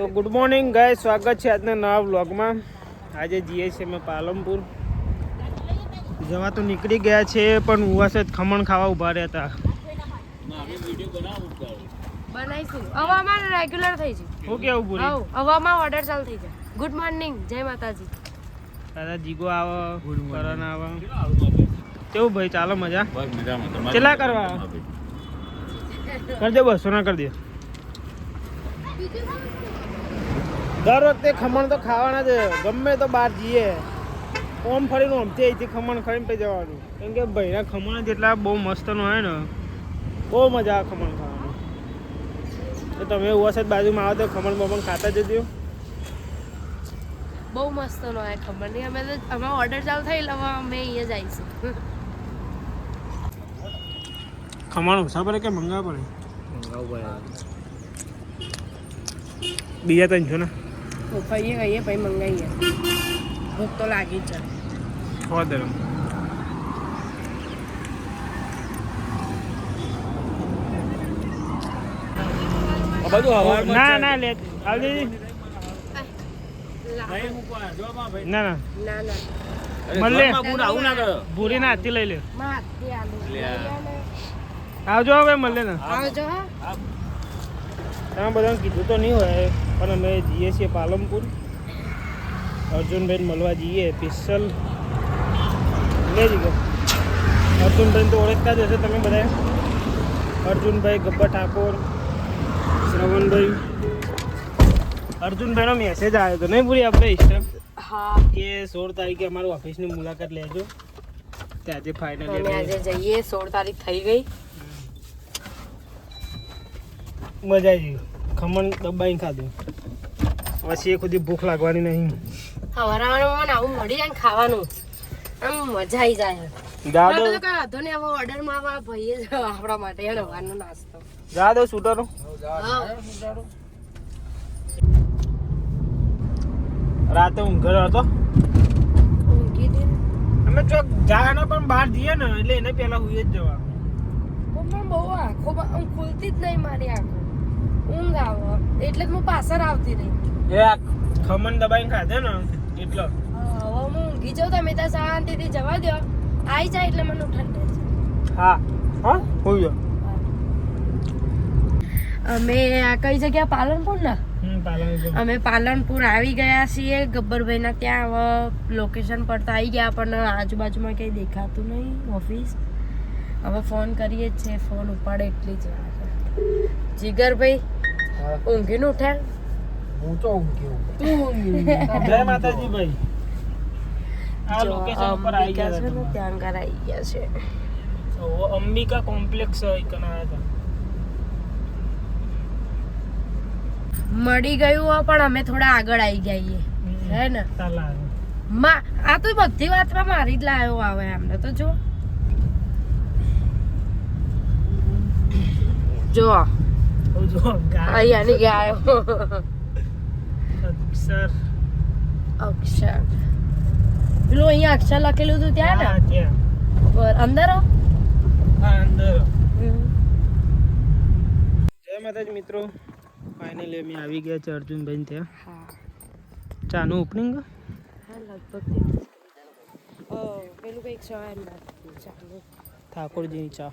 તો good morning ગાય સ્વાગત છે આજના નવા વ્લોગમાં આજે જઈએ છીએ અમે પાલનપુર. જવા તો નીકળી ગયા છે પણ ઉવાસે જ ખમણ ખાવા ઊભા રહ્યા હતા. હવામાં રેગ્યુલર થઈ છે. શું કેવું પૂરી હવ હવામાં ઓર્ડર ચાલુ થઈ જાય ગુડ મોર્નિંગ જય માતાજી. દાદા જીગો આવે કરણ આવે. કેવું ભાઈ ચાલો મજા? કેટલા કરવા? કરી દે બસો ના કરી દે. દર વખતે ખમણ તો ખાવાના જ ગમે તો બહાર જઈએ. ઓમ ફરીને ઓમથી અહીંથી ખમણ ખાઈને પછી જવાનું. કેમ કે ભાઈના ખમણ જેટલા બહુ મસ્તનું હોય ને બહુ મજા આવે ખમણ ખાવાની. તો તમે એવું હશે બાજુમાં આવો તો ખમણ બમણ ખાતા જજો. બહુ મસ્ત નો હોય ખબર નહીં અમે તો અમારો ઓર્ડર ચાલુ થઈ એટલે હવે અમે અહીંયા જઈશું ખમણ ઓછા પડે કે મંગા પડે. બીજા ત્રણ છો ને? ખાઈએ ખાઈએ પછી મંગાવીએ ભૂખ તો લાગી જ છે ના ના લે. ના ના. ના ના. ભૂરી ના હાથથી લઈ લે. આવજો હવે મળે ને આવજો હા તમે બધાને કીધું તો નહીં હોય પણ અમે જઈએ છીએ પાલનપુર. અર્જુનભાઈને મળવા જઈએ સ્પેશિયલ લે જીગો અર્જુનભાઈ તો ઓળખતા જ હશે તમે બધા અર્જુનભાઈ ગબ્બર ઠાકોર શ્રવણભાઈ. અર્જુનભાઈનો મેસેજ આવ્યો હતો નહીં પૂરી આપણે ઇન્સ્ટા હા. કે સોળ તારીખે અમારું ઓફિસની મુલાકાત લેજો. તે આજે અમે ફાઇનલી આજે જઈએ સોળ તારીખ થઈ ગઈ. મજા આવી ખમણ દબાઈને ખાધું. પછી એ ખુદી ભૂખ લાગવાની નહીં. હવારાવાનું મને આવું મળી જાય ખાવાનું. આમ મજા આવી જાય. જાદો તો તો આધો ને નહીં ઓર્ડરમાં આવા ભાઈએ આપણા માટે હેડો વાનો નાસ્તો. જાદો શૂટરો. રાતે ઊંઘ હતો અમે ચોક જાના પણ બહાર જઈએ ને એટલે એને પહેલા હુઈ જ જવા બહુ આંખો આમ ખુલતી જ નહીં મારી આંખો. ઊંઘ આવે. એટલે હું પાછળ આવતી રહી. એ ખમણ દબાઈને ખાધે ને એટલો. હવે હું ઊંઘી જાઉં તમે ત્યાં શાંતિથી જવા દો આવી જાય એટલે મને ઠંડે છે હા હા હુઈ જાઓ અમે આ કઈ જગ્યા પાલનપુર. ને અમે પાલનપુર આવી ગયા છીએ. ગબ્બરભાઈના ત્યાં હવે લોકેશન પર તો આવી ગયા પણ આજુબાજુમાં કંઈ દેખાતું નહીં ઓફિસ હવે ફોન કરીએ જ છે ફોન ઉપાડે એટલી જ વાર. જીગરભાઈ ઊંઘીને ઉઠ્યા? હું તો ઊંઘ્યો જય માતાજી ભાઈ. આ લોકેશન પર આવી ગયા છે ને ત્યાં આગળ આવી ગયા છે. તો અંબિકા કોમ્પ્લેક્સ કન હતા મળી ગયું હોય પણ અમે થોડા આગળ આવી જઈએ. હે ને? ચાલા માં આ તો બધી વાતમાં મારી જ લાયો આવે એમને તો જો. જો અહીંયા અહીંયાની ગાયો. અક્ષર. અક્ષર. પેલું અહીંયા અક્ષર લખેલું હતું ત્યાં ને? અંદર? અંદર. જય માતાજી મિત્રો. ફાઇનલી અમે આવી ગયા છે અર્જુનભાઈ ત્યાં. હા. ચાનું ઓપનિંગ લગભગ ઓ પેલું કંઈક ઠાકોરજીની ચા.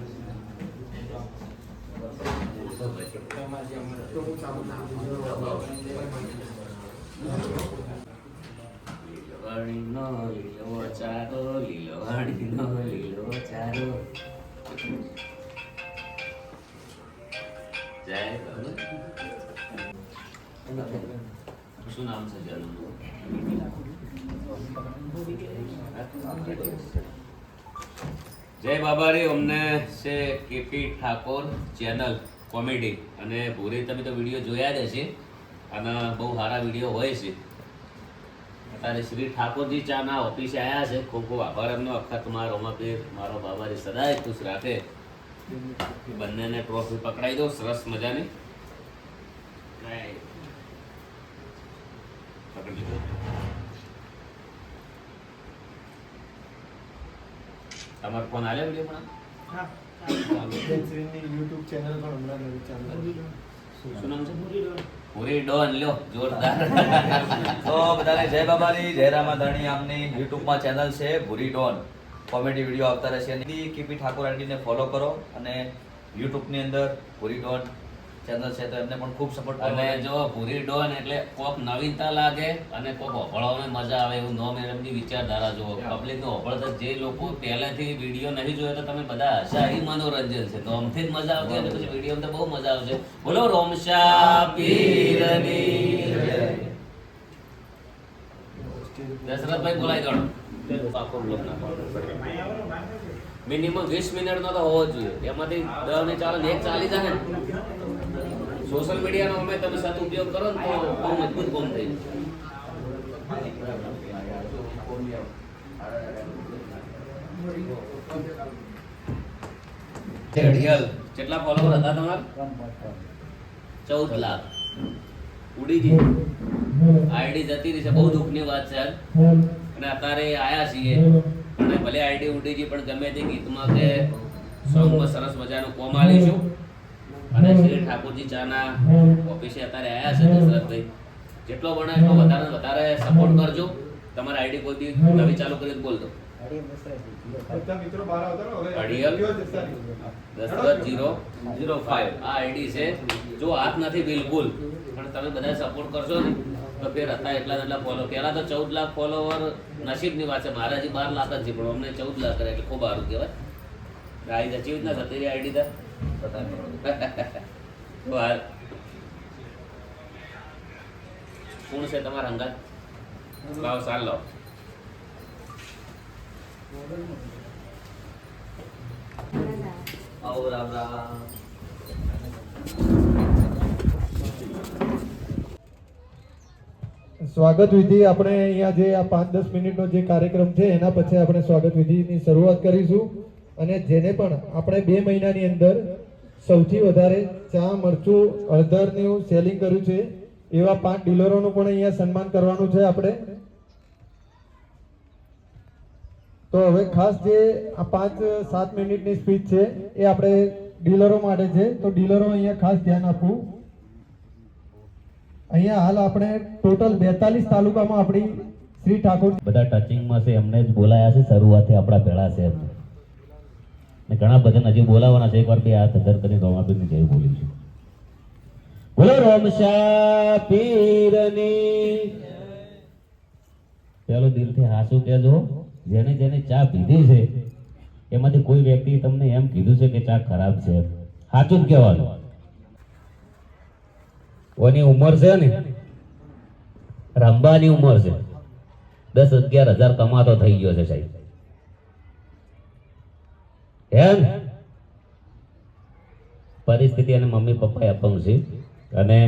શું નામ છે જલનું જય બાબારી અમને છે કેપી ઠાકોર ચેનલ. કોમેડી. અને ભૂરી તમે તો વીડિયો જોયા જ હશે. અને બહુ સારા વીડિયો હોય છે. અત્યારે શ્રી ઠાકોરજી ચાના ઓફિસે આવ્યા છે. ખૂબ ખૂબ આભાર એમનો. અખત મારો રોમાપીર મારો બાબાજી સદાય ખુશ રાખે. બંનેને ટ્રોફી પકડાઈ દો. સરસ મજાની. તમારો ફોન આવ્યો વીડિયો પણ? યુટ્યુબ ચેનલ પણ હમણાં નવી ચાલુ. શું નામ છે? પૂરી ડોન. લ્યો જોરદાર. તો બધાને જય બાબાની જય રામાધાણી આમની યુટ્યુબમાં ચેનલ છે ભૂરી ડોન. કોમેડી વીડિયો આવતા રહેશે. કેપી ઠાકોર આંટીને ફોલો કરો અને યુટ્યુબની અંદર ભૂરી ડોન ચેનલ છે તો એમને પણ ખૂબ સપોર્ટ અને જો ભૂરી ડોન એટલે કોક નવીનતા લાગે અને કોક હોભળવામાં મજા આવે એવું નોમ એમની વિચારધારા જુઓ. પબ્લિક નો હોભળતા જે લોકો પહેલેથી વીડિયો નહીં જોયો તો તમે બધા હશા એ મનોરંજન છે. નોમથી જ મજા આવતી અને પછી વીડિયો તો બહુ મજા આવશે. બોલો રોમશા પીરની. દશરથભાઈ બોલાઈ ગણો બ્લોક મિનિમમ વીસ મિનિટનો તો હોવો જોઈએ. એમાંથી દસ ને ચાલો એક ચાલી જાય ને. સોશિયલ મીડિયાનો અમે તમે સદુપયોગ કરો ને તો બહુ મજબૂત કોમ થઈ. કેટલા ફોલોવર હતા તમારા? ચૌદ લાખ. ઉડી ગઈ આઈડી જતી રહી છે બહુ દુઃખની વાત છે અને અત્યારે આયા છીએ. અને ભલે આઈડી ઉડી ગઈ પણ ગમે તે ગીતમાં કે સોંગમાં સરસ મજાનું કોમ આલીશું. અને શ્રી ઠાકોરજી ચાના ઓફિસે અત્યારે આયા છે દશરથભાઈ. જેટલો બને એટલો વધારે વધારે સપોર્ટ કરજો. તમારી આઈડી કોઈ દી નવી ચાલુ કરી બોલ દો. Dashrath zero zero five. આ આઈડી છે. જો હાથ નથી બિલકુલ. પણ તમે બધા સપોર્ટ કરશો ને તો ફેર હતા એટલા એટલા ફોલો પહેલા તો ચૌદ લાખ ફોલોવર નસીબની વાત છે. મારા હજી બાર લાખ જ છે પણ અમને ચૌદ લાખ કરે એટલે ખૂબ સારું કહેવાય. આઈ જ ના થતી આઈડી તાર તો. હાલ કોણ છે તમારા અંગત? લાવો સાલ લાવો આવો, રામ રામ. સ્વાગત વિધિ. આપણે અહીંયા જે આ પાંચ દસ મિનિટનો જે કાર્યક્રમ છે, એના પછી આપણે સ્વાગત વિધિની શરૂઆત કરીશું. અને જેને પણ આપણે બે મહિનાની અંદર સૌથી વધારે ચા, મરચું, હળદરનું સેલિંગ કર્યું છે, એવા પાંચ ડીલરોનું પણ અહીંયા સન્માન કરવાનું છે આપણે. તો હવે ખાસ જે આ પાંચ, સાત મિનિટની સ્પીચ છે, એ આપણે ડીલરો માટે છે. તો ડીલરો અહીંયા ખાસ ધ્યાન આપવું. અહીંયા હાલ આપણે ટોટલ બેતાલીસ તાલુકામાં આપણી શ્રી ઠાકોર બધા ટચિંગમાં છે, એમને જ બોલાયા છે, શરૂઆતથી આપણા ભેળા છે એમ ને ઘણા બધાને હજી બોલાવવાના છે. એકવાર બે હાથ અધર કરીને રોમાપીરની જય બોલીશું બોલો રોમશા પીરની ચાલો દિલથી હાસુ કહેજો, જેને જેને ચા પીધી છે, એમાંથી કોઈ વ્યક્તિ તમને એમ કીધું છે કે ચા ખરાબ છે. સાચું જ કહેવાનું કોની ઉંમર છે ને? રંબાની ઉંમર છે. દસ અગિયાર હજાર કમાતો થઈ ગયો છે સાહેબ. એમ પરિસ્થિતિ અને મમ્મી પપ્પા અપંગ છે. અને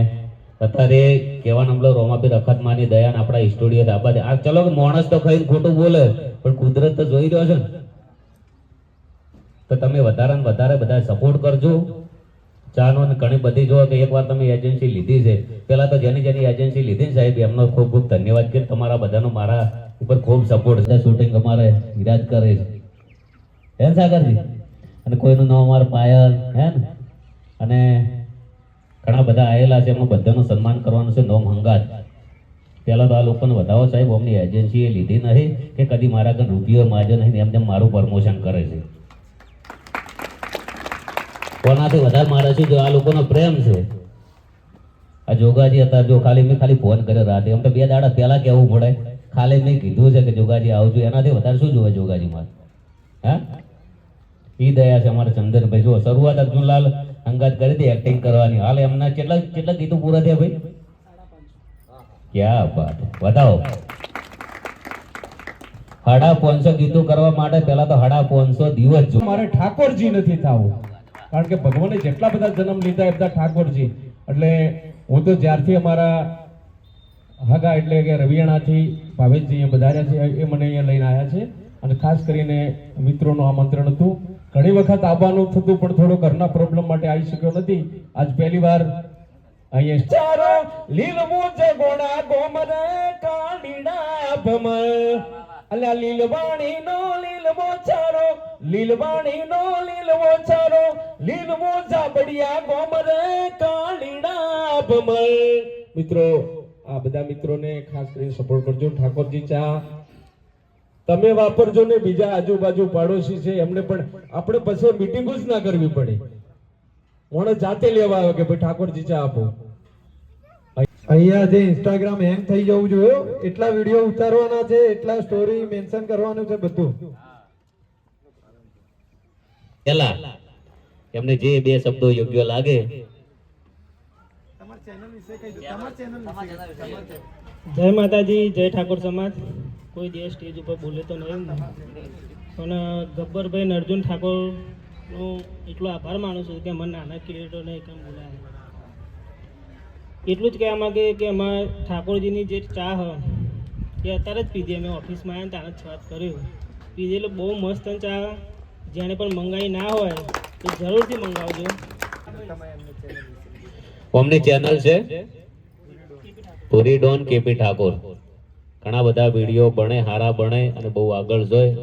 અત્યારે કહેવાનો મતલબ રોમાપીર અખતમાની દયાન આપણા સ્ટુડિયો ધાબા છે. આ ચલો માણસ તો ખાઈને ખોટું બોલે, પણ કુદરત તો જોઈ રહ્યો છે ને. તો તમે વધારે ને વધારે બધા સપોર્ટ કરજો. ચાનો ને ઘણી બધી જો કે એકવાર તમે એજન્સી લીધી છે. પેલા તો જેની જેની એજન્સી લીધી ને સાહેબ, એમનો ખૂબ ખૂબ ધન્યવાદ કે તમારા બધાનો મારા ઉપર ખૂબ સપોર્ટ છે. શૂટિંગ અમારે વિરાજ કરે છે. ને સાગરજી? અને કોઈનું નામ અમારે પાયલ હે ને? અને ઘણા બધા આવેલા છે એમાં બધાનું સન્માન કરવાનું છે, નોમ હંગાત. પહેલાં તો આ લોકોને વધાવો સાહેબ, અમની એજન્સીએ લીધી નથી કે કદી મારા ઘર રૂપિયો માજો નહીં, એમ તેમ મારું પ્રમોશન કરે છે. કોનાથી વધારે મારે છે જો આ લોકોનો પ્રેમ છે. આ જોગાજી હતા, જો ખાલી મેં ખાલી ફોન કર્યો રાતે. એમ તો બે દાડા પહેલા કહેવું પડે. ખાલી મેં કીધું છે કે જોગાજી આવજો, એનાથી વધારે શું જોવે જોગાજી મારે? હા? ઈ દયા છે અમારે ચંદનભાઈ. જો શરૂઆત અર્જુનલાલ અંગાત કરી હતી એક્ટિંગ કરવાની. હાલ એમના કેટલા કેટલા ગીતો પૂરા થયા ભાઈ? ક્યાં વાત. બતાવો. હડા પાંચસો ગીતો કરવા માટે પહેલા તો હડા પાંચસો દિવસ જો મારે ઠાકોરજી નથી થવું. કારણ કે ભગવાને જેટલા બધા જન્મ લીધા એ ઠાકોરજી. એટલે હું તો જ્યારથી અમારા ભાગા એટલે કે રવિયાણાથી ભાવેશજી અહીંયા બધા છે એ મને અહીંયા લઈને આવ્યા છે. અને ખાસ કરીને મિત્રોનું આમંત્રણ હતું. ઘણી વખત આવવાનું થતું, પણ થોડો ઘરના પ્રોબ્લેમ માટે આવી શક્યો નથી. આજ પહેલી વાર મિત્રો, આ બધા મિત્રોને ખાસ કરીને સપોર્ટ કરજો. ઠાકોરજી ચા તમે વાપરજો ને બીજા આજુબાજુ પાડોશી છે એમને પણ આપણે પછી મીટિંગ જ ના કરવી પડે. મોણે જાતે લેવા આવે કે ભાઈ ઠાકોરજી ચા આપો. અહીંયા જે ઇન્સ્ટાગ્રામ હેંગ થઈ જવું જોઈએ એટલા વીડિયો ઉતારવાના છે એટલા સ્ટોરી મેન્શન કરવાનું છે બધું. પેલા એમને જે બે શબ્દો યોગ્ય લાગે. જય માતાજી જય ઠાકોર સમાજ. કોઈ દિવસ સ્ટેજ ઉપર બોલે તો નહીં. પણ ગબ્બરભાઈ અર્જુન ઠાકોરનો એટલો આભાર માનું છું કે મને નાના ક્રિએટરને કેમ બોલાય. એટલું જ કહેવા માગે કે અમારા ઠાકોરજીની જે ચા હોય એ અત્યારે જ પીધી. અમે ઓફિસમાં આવ્યા ત્યારે જ વાત કર્યું પીધી એટલે બહુ મસ્ત ચા. જેણે પણ મંગાવી ના હોય, તો જરૂરથી મંગાવજો. અમની ચેનલ છે. પુરી ડોન કેપી ઠાકોર ઘણા બધા વીડિયો બને હારા બને અને બહુ આગળ જોય.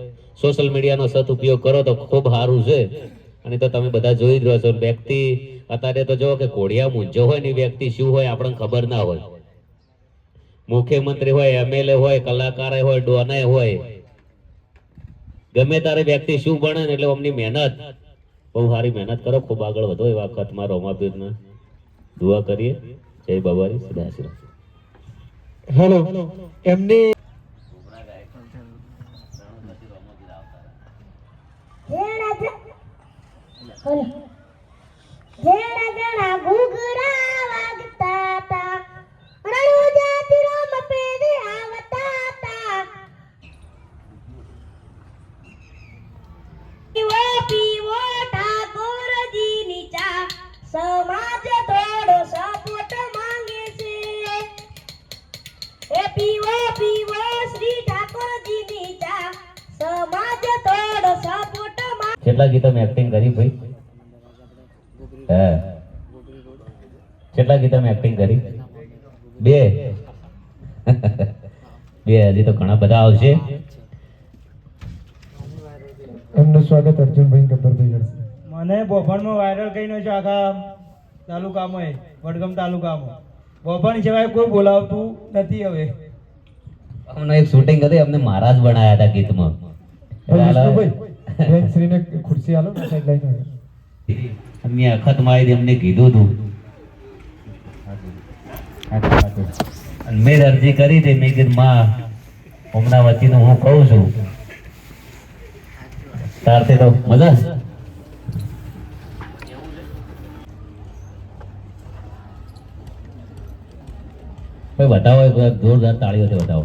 સોશિયલ મીડિયાનો સદઉપયોગ કરો તો ખૂબ સારું છે. અને તો તમે બધા જોઈ જ રહ્યો છો, વ્યક્તિ અત્યારે તો જો કે કોડિયા મૂંઝો હોય ને એ વ્યક્તિ શું હોય આપણને ખબર ના હોય. મુખ્યમંત્રી હોય એમએલએ હોય, કલાકાર હોય, ડોને હોય. ગમે તારે વ્યક્તિ શું બને ને એટલે અમની મહેનત. બહુ સારી મહેનત કરો, ખૂબ આગળ વધો એવા મારો રોમાપીરને દુઆ કરીએ. જય બાબારી સદાશિવ હેલો. એમની So જણા સપોર્ટ ગીત મેં એક્ટિંગ કરી ભાઈ? હે? કેટલા ગીતોમાં એક્ટિંગ કરી? બે? બે હજી તો ઘણા બધા આવશે. એમનું સ્વાગત અર્જુનભાઈ ગબ્બરભાઈ કરશે. મને બોફણમાં વાયરલ કહીને છે આખા તાલુકામાં વડગામ તાલુકામાં. બોફણ સિવાય કોઈ બોલાવતું નથી હવે. અમને એક શૂટિંગ હતી અમને મહારાજ બનાયા હતા ગીતમાં. વિષ્ણુભાઈ બેનશ્રીને ખુરશી આલો ને સાઈડ લઈને અમને અખત મારી એમને કીધું હતું અને મેં અરજી કરી હતી. મેં કીધું માં હમણાં વચ્ચેનું હું કહું છું. તારથી તો મજા બતાવો એક જોરદાર તાળીઓથી બતાવો.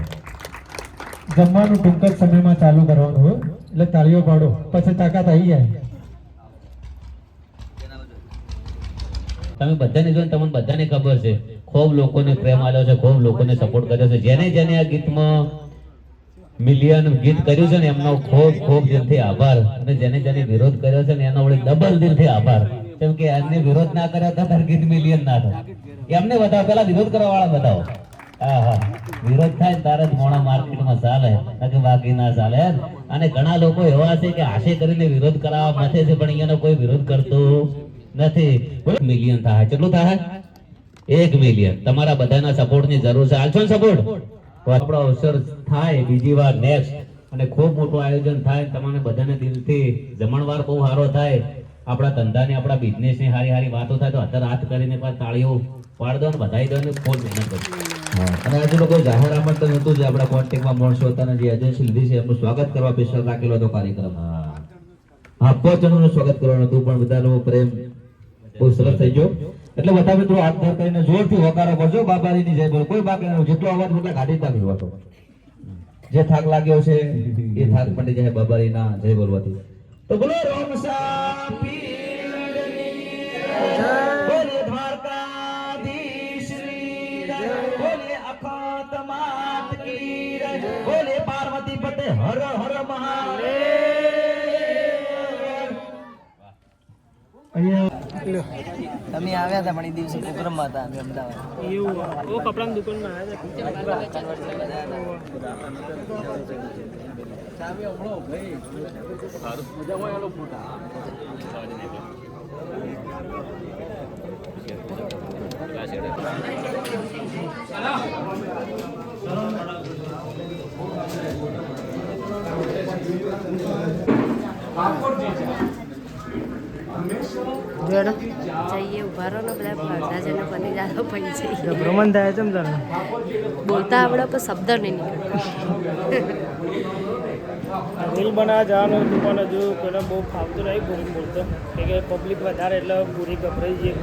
જમવાનું ટૂંક જ સમયમાં ચાલુ કરવાનું હોય. એટલે તાળીઓ પાડો. પછી તાકાત આવી જાય. તમે બધાને જો તમને બધાને ખબર છે, ખૂબ લોકોને પ્રેમ આપ્યો છે, ખૂબ લોકોને સપોર્ટ કર્યો છે. જેને જેને આ ગીતમાં મિલિયન ગીત કર્યું છે ને, એમનો ખૂબ ખૂબ દિલથી આભાર. અને જેને જેને વિરોધ કર્યો છે ને, એનો વળી ડબલ દિલથી આભાર. કેમ કે એમને વિરોધ ના કર્યો તો ગીત મિલિયન ના થાય એમને બતાવો પેલા વિરોધ કરવા વાળા બતાવો. વિરોધ થાય તારે જ માર્કેટમાં ચાલે કે બાકી ના ચાલે અને ઘણા લોકો એવા છે કે આશે કરીને વિરોધ કરાવવા મથે છે, પણ અહીંયાનો કોઈ વિરોધ કરતો નથી. મિલિયન થાય. કેટલું થાય? એક મિલિયન તમારા બધાના સપોર્ટની જરૂર છે. હાલશો સપોર્ટ? આપણો અવસર થાય, બીજી વાર નેક્સ્ટ અને ખૂબ મોટું આયોજન થાય તમને બધાને દિલથી જમણવાર બહુ સારો થાય. આપણા ધંધાને, આપણા બિઝનેસની સારી સારી વાતો થાય તો અત્યારે હાથ કરીને પણ તાળીઓ પાડ દો ને બધાઈ દો ને ખૂબ મહેનત કરો અને આજે કોઈ જાહેર આમંત્રણ હતું જે આપણા કોન્ટેક્ટમાં માણસો હતા જે એજન્સી લીધી છે એમનું સ્વાગત કરવા સ્પેશિયલ રાખેલો હતો કાર્યક્રમ. હા. પાંચ જણનું સ્વાગત કરવાનું હતું પણ બધાનો પ્રેમ બહુ સરસ થઈ ગયો. એટલે બધા મિત્રો હાથ ધર કરીને જોરથી હોકારો કરજો. બાબાજીની જય બોલ. કોઈ બાકી જેટલો અવાજ મોટા કાઢી નાખ્યો હતો. જે થાક લાગ્યો છે એ થાક પડી જાય બાબાજીના જય બોલવાથી. તો બોલો રામ હર હર તમે આવ્યા હતા પણ એ દિવસે પ્રોગ્રામમાં હતા અમે અમદાવાદ. એવું ઓ કપડાની દુકાનમાં આવ્યા હતા. જઈએ ઊભા રહો ને બધા. પડદા જઈને બની જાતો પડી જઈએ ભ્રમણ થાય છે ને બોલતા આવડે પણ શબ્દ નહીં નીકળતો રીલ બનાવવા જવાનું હતું પણ હજુ કોઈને બહુ ફાવતું નહીં બોલી બોલતો. કે પબ્લિક વધારે એટલે પૂરી ગભરાઈ જઈએ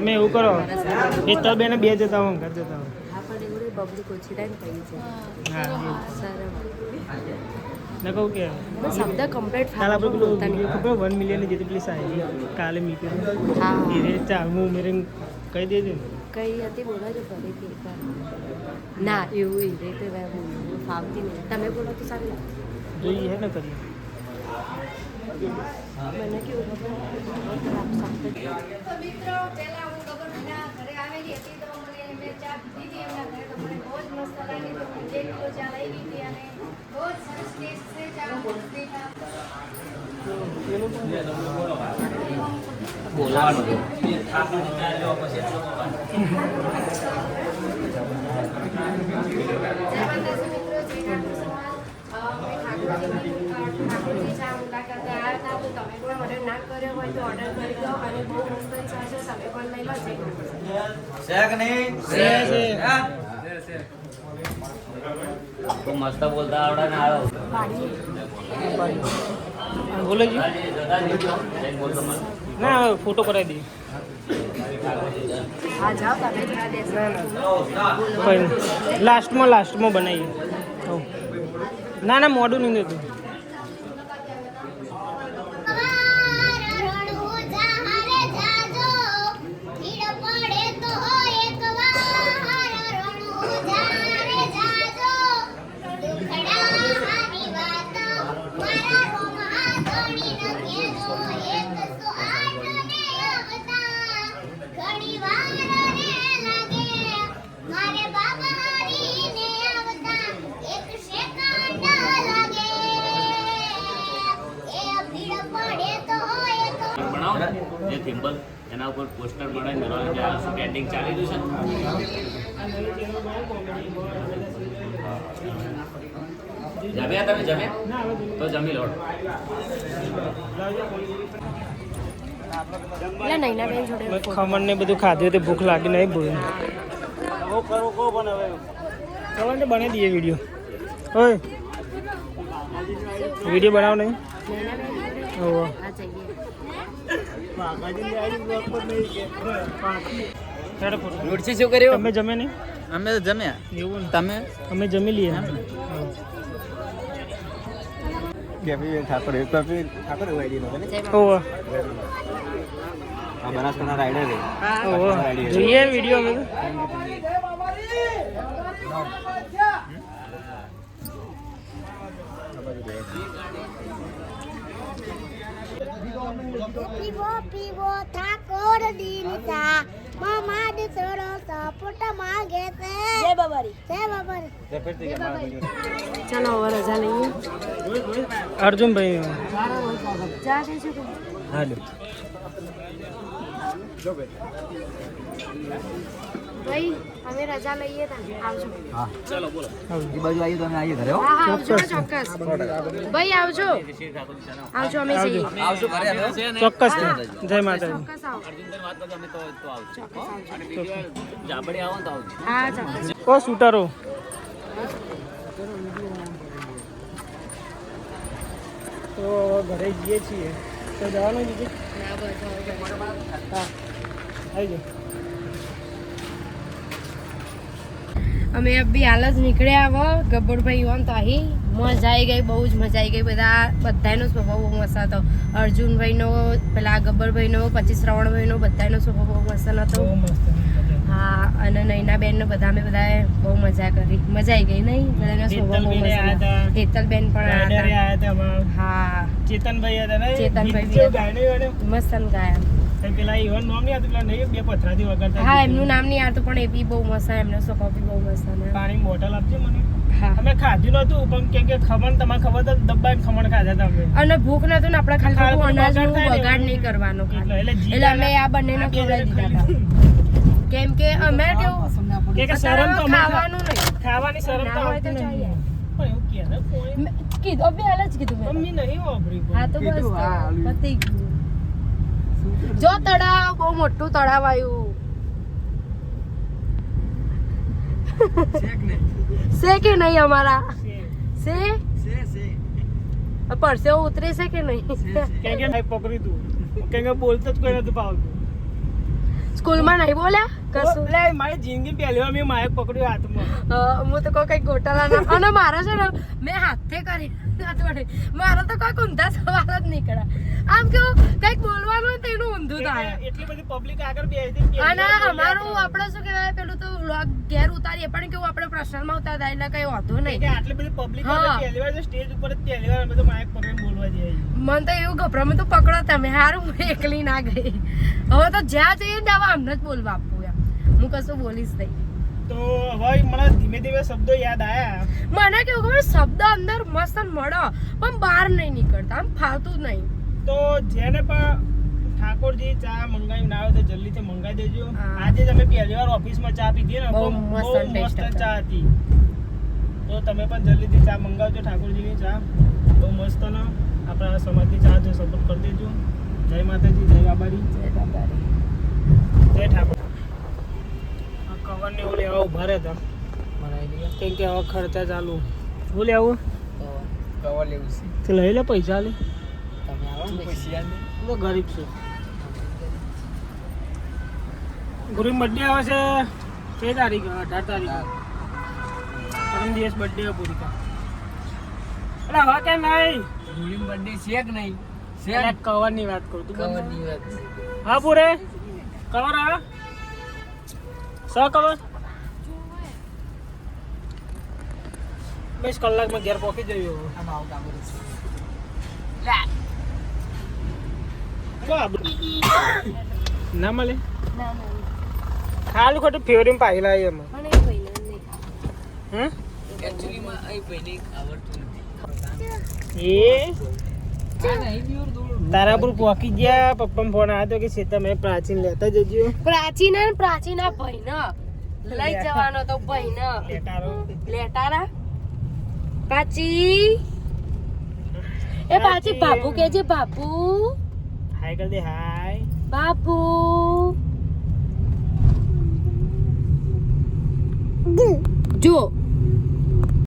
તમે એવું કરો. હેતલ બેને બે જતા હું ઘર જતા હું પબ્લિક ઓછી. સરસ ને કહું કે શબ્દ કમ્પ્લીટ કાલે આપણે પેલું ખબર? વન મિલિયન જેટલી પેલી સાહેબ કાલે મીટી હા. ધીરે ચાલવું મેરે કહી દેજો. ને કઈ હતી બોલો ફરીથી એકવાર ના એવું મેં બોલું ફાવતી નહીં. તમે બોલો તો સારું જોઈએ ને કરીએ મને કેવું તો મિત્રો, પહેલા હું ગગનભાઈના ઘરે આવેલી હતી તો મને મેં ચા પીધી એમના ઘરે તો મને બહુ જ મસ્ત લાગી તો હું બે કિલો ચા લઈ ગઈ અને બહુ જ સરસ ટેસ્ટ છે ચા મસ્ત દેખા જય માતાજી મિત્રો જય ઠાકોર સમાજ અ, અમે ઠાકોરજી ચા મુલાકાતે આવ્યા હતા તો તમે પણ ઓર્ડર ના કર્યો હોય તો ઓર્ડર કરી દો અને બહુ મસ્ત ચા છે તમે પણ લઈ લો જય માતાજી છે કે નહીં છે, છે. હા? તો મસ્ત બોલતા આવડે ને બોલો ના હવે ફોટો કરાવી દઈએ. લાસ્ટમાં લાસ્ટમાં બનાવીએ. ના ના મોડું નહીં થતું તમે જમ્યા તો જમી લો એટલે નૈના બેન જોડે મેં ખમણ ને બધું ખાધું તે ભૂખ લાગી નહીં બોલું ચલો ને બનાવી દઈએ વીડિયો ઓય વીડિયો બનાવ નહીં નૈના બેન જોડે ઓહો આ જઈએ હેડો ફોટો. રોડથી શું કર્યું તમે જમે નહીં અમે તો જમ્યા એવું ને તમે અમે જમી લઈએ ઠાકોર ઓહો બનાસકાંઠા રાઈડર ઓહો જોઈએ વીડિયો અમે તો. પીવો પીવો ઠાકોર દીનતા મમાડ થોડો સપોર્ટ માંગે છે. જય બાબારી. જય બાબારી. ચાલો હવે રજા લઈએ. અર્જુનભાઈ. હાલો ભાઈ અમે રજા લઈએ તમે આવજો. એ બાજુ આવી તમે અમે આવીએ ઘરે હો. હા હા આવજો ચોક્કસ. ભાઈ આવજો. આવજો અમે જઈએ. આવજો. ઘરે ચોક્કસ. જય માતાજી. ચોક્કસ આવો. વાત કરજો અમે તો તો આવજો. ચોક્કસ આવજો. જાબડી આવો તો આવજો. હા ચોક્કસ. ઓ સુટારો. તો ઘરે જઈએ છીએ. તો જવાનું દીદી ના બસ. હા. આવી જાઓ. અમે અભી હાલ જ નીકળ્યા હો ગબ્બરભાઈ હોમ તો અહીં મજા આવી ગઈ બહુ જ મજા આવી ગઈ. બધા બધાનો સ્વભાવ બહુ મસ્ત હતો. અર્જુનભાઈનો પેલા ગબ્બરભાઈનો પછી શ્રવણભાઈનો બધાનો સ્વભાવ બહુ મસ્ત હતો. હા અને નૈનાબેનનો બધા અમે બધાએ બહુ મજા કરી. મજા આવી ગઈ નહીં બધાનો સ્વભાવ બહુ મસ્ત. હેતલબેન પણ હા. ચેતનભાઈ હતા ચેતનભાઈ બી. મસ્ત ગાયા. પેલા ઈવન નામ નહીં હતું પેલા નહીં બે પથરાથી વગાડતા હા એમનું નામ નહીં આવતું પણ એ બી બહુ મસ્ત એમનો સ્વભાવ બી બહુ મસ્ત અને પાણી બોટલ આપજો મને. અમે ખાધું નતું પણ કેમ કે ખમણ તમારે ખબર તો ખમણ ખાધા હતા અમે. અને ભૂખ નતું ને આપણે ખાલી થાય ને બગાડ. નહીં કરવાનો એટલે જી અમે આ બંનેને આ બે ખવડાવી દીધા હતા. કેમ કે અમે કેવું કે શરમ તો ખાવાનું નહીં. ખાવાની શરમ તો હોય ને કીધું હાલ જ કીધું મેં નહીં વાપરી હા તો બસ પતી ગયું. જો તળાવ બહુ મોટું તળાવ આવ્યું. સે કે નહીં અમારા? સે? પરસેવો ઉતરે છે કે નહીં? કેમ કે ભાઈ પકડી તું. કેમ કે બોલતો જ કોઈ નતું પાવતું સ્કૂલમાં નહીં બોલ્યા? કશું? લે મારી જિંદગી પહેલી વાર મેં માયક પકડ્યું હાથમાં. હું તો કોઈ કઈ ગોટાળા ના અને મારા છે ને મેં હાથે કરી. મારો તો કોઈ ઊંધા સવાલ જ નીકળ્યા આમ કેવું કંઈક બોલવાનું હોય તો એનું ઊંધું થાય એટલી બધી પબ્લિક આગળ બેસી અને અમારું આપણે શું કહેવાય પેલું તો vlog ઘેર ઉતારીએ પણ કેવું આપણે પર્સનલમાં ઉતારતા એટલે કઈ વાંધો કે નહીં આટલી બધી પબ્લિક પહેલી વાર સ્ટેજ ઉપર પહેલી વાર અમે તો પકડીને બોલવા જઈએ મને તો એવું ગભરા તો પકડો તમે હારું હું એકલી ના ગઈ. હવે તો જ્યાં જઈએ ને ત્યાં અમને જ બોલવા આપવું એમ. હું કશું બોલીશ નહીં. તો હવે મને ધીમે ધીમે શબ્દો યાદ આયા. મને કેવું ખબર શબ્દ અંદર મસ્ત મળો પણ બહાર નહીં નીકળતા આમ ફાવતું નહીં. તો જેને પણ ઠાકોરજી ચા મંગાવી ના આવે તો જલ્દીથી મંગાવી દેજો. આજે તમે પહેલી વાર ઓફિસમાં ચા પીધી ને બહુ મસ્ત. ચા હતી. તો તમે પણ જલ્દીથી ચા મંગાવજો ઠાકોરજીની ચા. બહુ મસ્ત ને. આપણા સમાજની ચા જો સપોર્ટ કરી દેજો. જય માતાજી જય બાબારી જય ઠાકોર. કવર કવરને ઓલે આવો ભરે રહેતા કેમ કે હવે ખર્ચા ચાલુ. શું લેવું? કવર લેવું છે. તો લઈ લે પૈસા લે. તમે આવો પૈસા. લે હું ગરીબ છું. ગુરુ બર્થડે આવે છે કે તારીખ? અઢાર તારીખ. પરમ દિવસ બર્થડે પૂરી એટલે હવે કે નહીં ગુરુ બર્થડે છે કે નહીં? છે. કવરની વાત કરું તું કવરની વાત હા પૂરે. કવર આવે? સ કવર? બેસ કલાકમાં ઘેર પહોંચી જયું આમાં કરું છું. ના મળે. ખાલી ખોટું ફેવરીમ પાઈ લાવી એમાં. તારા પર પહોંચી ગયા પપ્પા ફોન આવ્યો કે છે તમે પ્રાચીન લેતા જજો. પ્રાચીના ને આ ભાઈને. લઈ જવાનો તો ભાઈ લેટારો લેટારા પાછી એ પાછી બાપુ કેજે બાપુ હાય કર દે હાય બાપુ જો